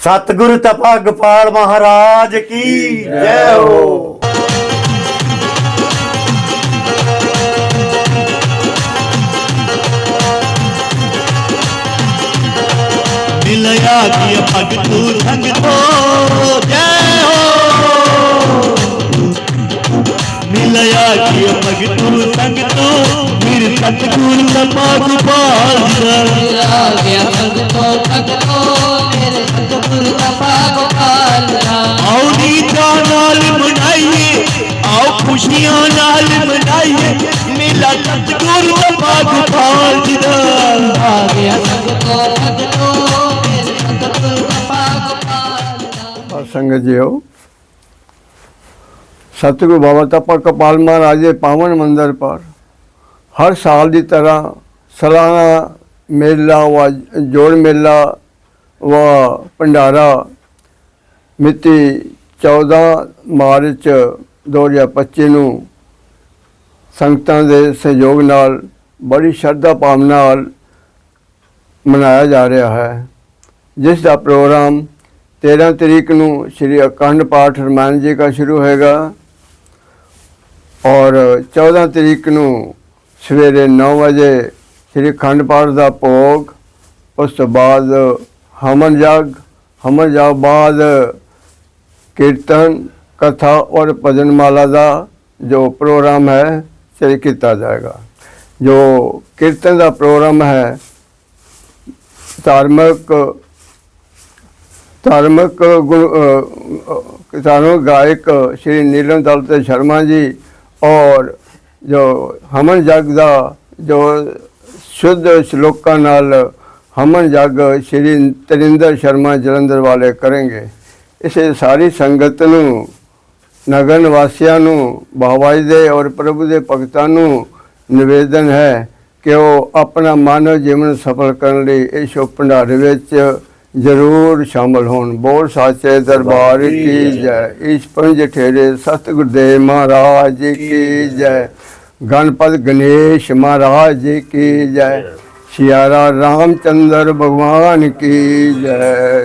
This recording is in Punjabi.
ਸਤਿਗੁਰੂ ਤਪਾ ਗੋਪਾਲ ਮਹਾਰਾਜ ਕੀ ਜੈ ਹੋ ਮਿਲਿਆ ਕੀ ਭਗਤੂ ਸੰਗਤੋ ਜੈ ਹੋ ਮਿਲਿਆ ਕੀ ਭਗਤੂ ਸੰਗਤੋ ਮੇਰੇ ਸਤਿਗੁਰ ਤਪਾ ਗੋਪਾਲ ਮੇਰਾ ਗਿਆ ਭਗਤੋ ਭਗਤੋ ਮੇਰੇ ਸਤਿਗੁਰ ਰਾਮ ਨਾਲ ਮਨਾਈਏ, ਆਓ ਖੁਸ਼ੀਆਂ ਨਾਲ ਮਨਾਈਏ। ਮੇਲਾ ਸਤਿਗੁਰ ਤਪਾ ਜੀ ਦਾ ਆ ਗਿਆ ਭਗਤੋ ਭਗਤੋ ਮੇਰੇ ਸੰਗਤ ਜੀਓ। ਸਤਿਗੁਰੂ ਬਾਬਾ ਤਪਾ ਕਪਾਲ ਮਹਾਰਾਜ ਦੇ ਪਾਵਨ ਮੰਦਰ ਪਰ ਹਰ ਸਾਲ ਦੀ ਤਰ੍ਹਾਂ ਸਾਲਾਨਾ ਮੇਲਾ ਵਾ, ਜੋੜ ਮੇਲਾ व ਭੰਡਾਰਾ ਮਿਤੀ 14 ਮਾਰਚ 2025 ਨੂੰ ਸੰਗਤਾਂ ਦੇ ਸਹਿਯੋਗ ਨਾਲ ਬੜੀ ਸ਼ਰਧਾ ਭਾਵਨਾ ਨਾਲ ਮਨਾਇਆ ਜਾ ਰਿਹਾ ਹੈ। ਜਿਸ ਦਾ ਪ੍ਰੋਗਰਾਮ 13 ਤਰੀਕ ਨੂੰ ਸ੍ਰੀ ਅਖੰਡ ਪਾਠ ਰਮਾਨ ਜੀ ਦਾ ਸ਼ੁਰੂ ਹੋਏਗਾ ਔਰ 14 ਤਰੀਕ ਨੂੰ ਸਵੇਰੇ 9 ਵਜੇ ਸ੍ਰੀ ਅਖੰਡ ਪਾਠ ਦਾ ਭੋਗ, ਉਸ ਤੋਂ ਬਾਅਦ ਹਮਨ ਜਾਗ ਹਮਨ ਜਾਗ ਬਾਅਦ ਕੀਰਤਨ ਕਥਾ ਔਰ ਭਜਨ ਮਾਲਾ ਦਾ ਜੋ ਪ੍ਰੋਗਰਾਮ ਹੈ ਸ਼ੁਰੂ ਕੀਤਾ ਜਾਏਗਾ। ਜੋ ਕੀਰਤਨ ਦਾ ਪ੍ਰੋਗਰਾਮ ਹੈ ਧਾਰਮਿਕ ਧਾਰਮਿਕ ਗੁਰੂ- ਅ, ਕਿਸਾਨੋਂ ਗਾਇਕ ਸ਼੍ਰੀ ਨੀਲਮ ਦਲਤ ਸ਼ਰਮਾ ਜੀ ਔਰ ਜੋ ਹਮਨ ਜਗ ਦਾ ਜੋ ਸ਼ੁੱਧ ਸ਼ਲੋਕਾਂ ਨਾਲ ਹਮਨ ਜਗ ਸ਼੍ਰੀ ਤਰਿੰਦਰ ਸ਼ਰਮਾ ਜਲੰਧਰ ਵਾਲੇ ਕਰਨਗੇ। ਇਸੇ ਸਾਰੀ ਸੰਗਤ ਨੂੰ ਨਗਰ ਨਿਵਾਸੀਆਂ ਨੂੰ ਬਾਬਾਜੀ ਦੇ ਔਰ ਪ੍ਰਭੂ ਦੇ ਭਗਤਾਂ ਨੂੰ ਨਿਵੇਦਨ ਹੈ ਕਿ ਉਹ ਆਪਣਾ ਮਾਨਵ ਜੀਵਨ ਸਫਲ ਕਰਨ ਲਈ ਇਸ ਭੰਡਾਰੇ ਵਿੱਚ ਜ਼ਰੂਰ ਸ਼ਾਮਲ ਹੋਣ। ਬੋਲ ਸਾਚੇ ਦਰਬਾਰ ਕੀ ਜੈ। ਇਸ ਪੰਜ ਠੇਰੇ ਸਤਿਗੁਰ ਦੇਵ ਮਹਾਰਾਜ ਜੀ ਕੀ ਜੈ। ਗਣਪਤ ਗਣੇਸ਼ ਮਹਾਰਾਜ ਜੀ। ਕੀ ਜੈ। ਸਿਆਰਾ ਰਾਮਚੰਦਰ ਭਗਵਾਨ ਕੀ ਜੈ।